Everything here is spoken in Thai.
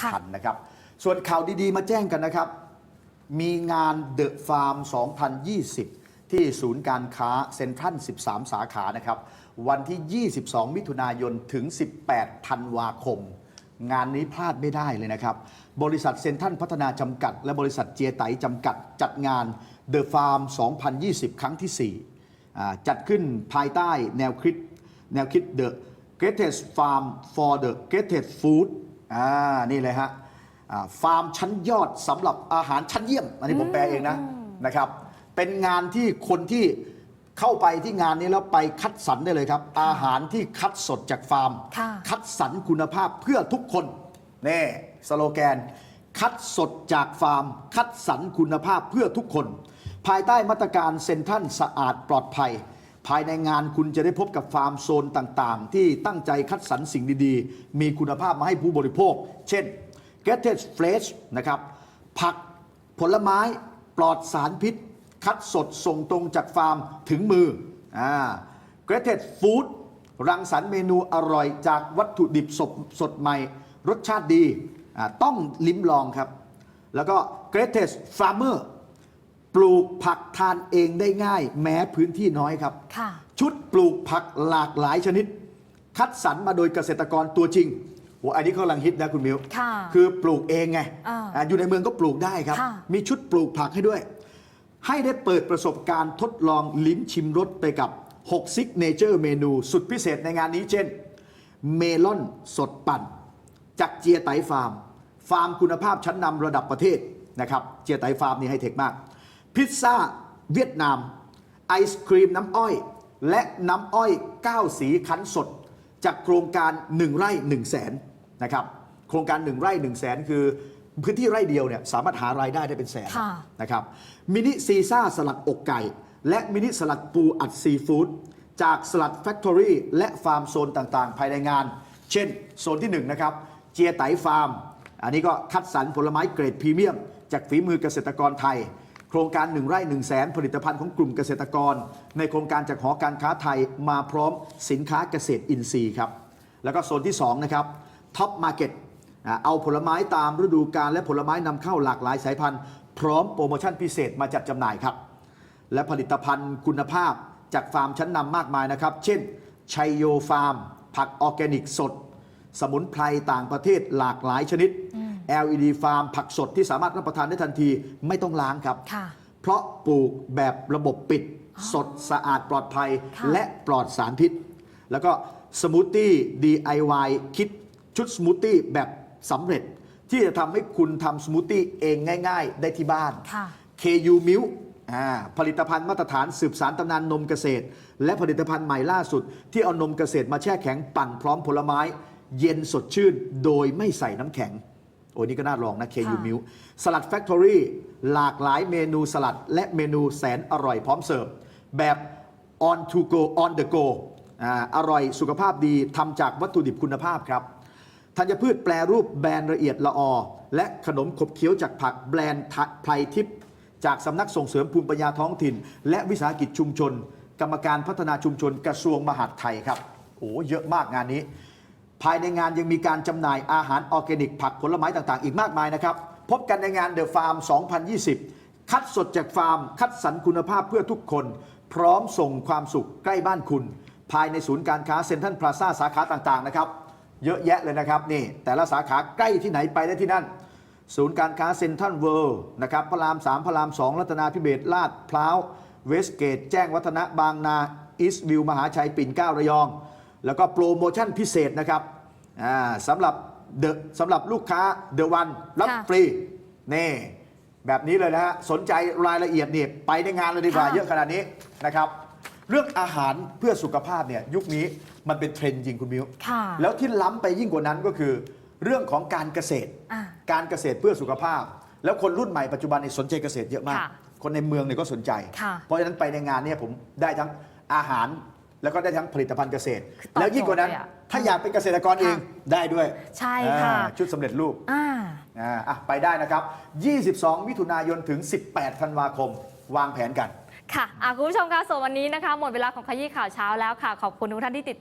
ค่ะทันนะครับ ส่วนข่าวดีๆ มาแจ้งกันนะครับ มีงานเดอะฟาร์ม 2020 ที่ศูนย์การค้าเซ็นทรัล 13 สาขานะครับ วันที่ 22 มิถุนายนถึง 18 ธันวาคม งานนี้พลาดไม่ได้เลยนะครับ บริษัทเซ็นทรัลพัฒนาจำกัด และบริษัทเจียไตจำกัด จัดงาน The Farm 2020 ครั้งที่4อ่จัดขึ้นภายใต้แนวคิดแนวคิด The Greatest Farm for the Greatest Food อ่านี่เลยฮะอ่าฟาร์มชั้นยอดสำหรับอาหารชั้นเยี่ยม อันนี้ผมแปลเองนะนะครับ เป็นงานที่คนที่เข้าไปที่งานนี้แล้วไปคัดสรรได้เลยครับ อาหารที่คัดสดจากฟาร์มค่ะคัดสรรคุณภาพเพื่อทุกคนนี่สโลแกน คัดสดจากฟาร์ม คัดสรรคุณภาพเพื่อทุกคน ภายใต้มาตรการเซ็นทรัลสะอาดปลอดภัย ภายในงานคุณจะได้พบกับฟาร์มโซนต่างๆ ที่ตั้งใจคัดสรรสิ่งดีๆ มีคุณภาพมาให้ผู้บริโภค เช่น g e t t e d Fresh นะครับ ผักผลไม้ปลอดสารพิษ คัดสดส่งตรงจากฟาร์มถึงมืออ่า g r a t e d Food รังสรรค์เมนูอร่อยจากวัตถุดิบสดสดใหม่ รสชาติดี ต้องลิ้มลองครับ แล้วก็ g r e a t e s t Farmer ปลูกผักทานเองได้ง่าย แม้พื้นที่น้อยครับ ค่ะ ชุดปลูกผักหลากหลายชนิด คัดสรรมาโดยเกษตรกรตัวจริงโหอันนี้เขากำลังฮิตนะคุณมิวค่ะคือปลูกเองไงอ่าอ่าอยู่ในเมืองก็ปลูกได้ครับ ค่ะ มีชุดปลูกผักให้ด้วย ให้ได้เปิดประสบการณ์ทดลองลิ้มชิมรสไปกับ 6 ซิกเนเจอร์เมนูสุดพิเศษในงานนี้เช่น เมลอนสดปั่น จากเจียไตฟาร์ม ฟาร์มคุณภาพชั้นนำระดับประเทศนะครับ เจียไตฟาร์มนี่ให้เทคมาก พิซซ่าเวียดนาม ไอศครีมน้ำอ้อย และน้ำอ้อย 9 สีคั้นสด จากโครงการ 1 ไร่1 0 0 0 0แสนนะครับโครงการ 1 ไร่1 0 0 0 0แสนคือพื้นที่ไร่เดียวเนี่ยสามารถหารายได้ได้เป็นแสนค่ะนะครับมินิซีซ่าสลัดอกไก่ และมินิสลัดปูอัดซีฟู้ดจากสลัดแฟคทอรี่และฟาร์มโซนต่างๆ ภายในงาน เช่น โซนที่1นะครับเจียไตฟาร์ม อันนี้ก็คัดสรรผลไม้เกรดพรีเมียม จากฝีมือเกษตรกรไทย โครงการ 1 ไร่1 0 0 0 0แสนผลิตภัณฑ์ของกลุ่มเกษตรกร ในโครงการจากหอการค้าไทยมาพร้อมสินค้าเกษตรอินทรีย์ครับ แล้วก็โซนที่2นะครับท็อปมาร์เก็ตเอาผลไม้ตามฤดูกาลและผลไม้นำเข้าหลากหลายสายพันธุ์ พร้อมโปรโมชั่นพิเศษมาจัดจำหน่ายครับ และผลิตภัณฑ์คุณภาพจากฟาร์มชั้นนำมากมายนะครับ เช่นชัยโยฟาร์ม ผักออร์แกนิกสด สมุนไพรต่างประเทศหลากหลายชนิด LED ฟาร์มผักสดที่สามารถรับประทานได้ทันทีไม่ต้องล้างครับ ค่ะ เพราะปลูกแบบระบบปิด สดสะอาดปลอดภัยค่ะ และปลอดสารพิษ แล้วก็สมูทตี้ DIY คิดชุดสมูทตี้แบบสำเร็จ ที่จะทำให้คุณทำสมูทตี้เองง่าย ๆ ได้ที่บ้าน ค่ะ KU Milk อ่าผลิตภัณฑ์มาตรฐานสืบสารตำนานนมเกษตร และผลิตภัณฑ์ใหม่ล่าสุด ที่เอานมเกษตรมาแช่แข็งปั่นพร้อมผลไม้ เย็นสดชื่นโดยไม่ใส่น้ำแข็ง โอ้นี่ก็น่าลองนะ KU ค่ะ Milk สลัด Factory หลากหลายเมนูสลัด และเมนูแสนอร่อยพร้อมเสิร์ฟ แบบ on to go on the go อ่าอร่อยสุขภาพดีทำจากวัตถุดิบคุณภาพครับ ธัญพืชแปรรูปแบรนด์ละเอียดละออ และขนมขบเคี้ยวจากผักแบรนด์ทะไพรทิพย์จากสำนักส่งเสริมภูมิปัญญาท้องถิ่น และวิสาหกิจชุมชน กรรมการพัฒนาชุมชนกระทรวงมหาดไทยครับ โอ้เยอะมากงานนี้ ภายในงานยังมีการจำหน่ายอาหารออร์แกนิก ผักผลไม้ต่างๆ อีกมากมายนะครับ พบกันในงาน The Farm 2020 คัดสดจากฟาร์ม คัดสรรคุณภาพเพื่อทุกคน พร้อมส่งความสุขใกล้บ้านคุณ ภายในศูนย์การค้าเซ็นทรัลพลาซ่าสาขาต่างๆนะครับ เยอะแยะเลยนะครับนี่ แต่ละสาขาใกล้ที่ไหนไปได้ที่นั่น ศูนย์การค้าเซ็นทรัลเวิลด์นะครับพระราม3พระราม 2 รัตนาพิเบศลาดพร้าวเวสเกต แจ้งวัฒนะบางนาอีสวิวมหาชัยปิ่นเกล้าระยอง แล้วก็โปรโมชั่นพิเศษนะครับอ่าสำหรับเดอะสำหรับลูกค้าเดอะวันรับค่ะฟรีนี่แบบนี้เลยนะฮะสนใจรายละเอียดเนี่ยไปในงานเลยดีกว่าค่ะ เยอะขนาดนี้นะครับ เรื่องอาหารเพื่อสุขภาพเนี่ยยุคนี้มันเป็นเทรนด์จริงคุณมิว ค่ะ แล้วที่ล้ำไปยิ่งกว่านั้นก็คือ เรื่องของการเกษตร อะการเกษตรเพื่อสุขภาพ แล้วคนรุ่นใหม่ปัจจุบันนี่สนใจเกษตรเยอะมาก ค่ะคนในเมืองเนี่ยก็สนใจ ค่ะเพราะฉะนั้นไปในงานเนี่ยผมได้ทั้งอาหาร แล้วก็ได้ทั้งผลิตภัณฑ์เกษตร คือตอบแล้วยิ่งกว่านั้น โจทย์เลยอะถ้าอยากเป็นเกษตรกรเองค่ะได้ด้วยใช่ค่ะ อ่าชุดสำเร็จรูป อ่า อ่าอะไปได้นะครับ 22 มิถุนายนถึง 18 ธันวาคม วางแผนกัน ค่ะอะคุณผู้ชมคะส่วนวันนี้นะคะ หมดเวลาของขยี้ข่าวเช้าแล้วค่ะ ขอบคุณทุกท่านที่ติดตาม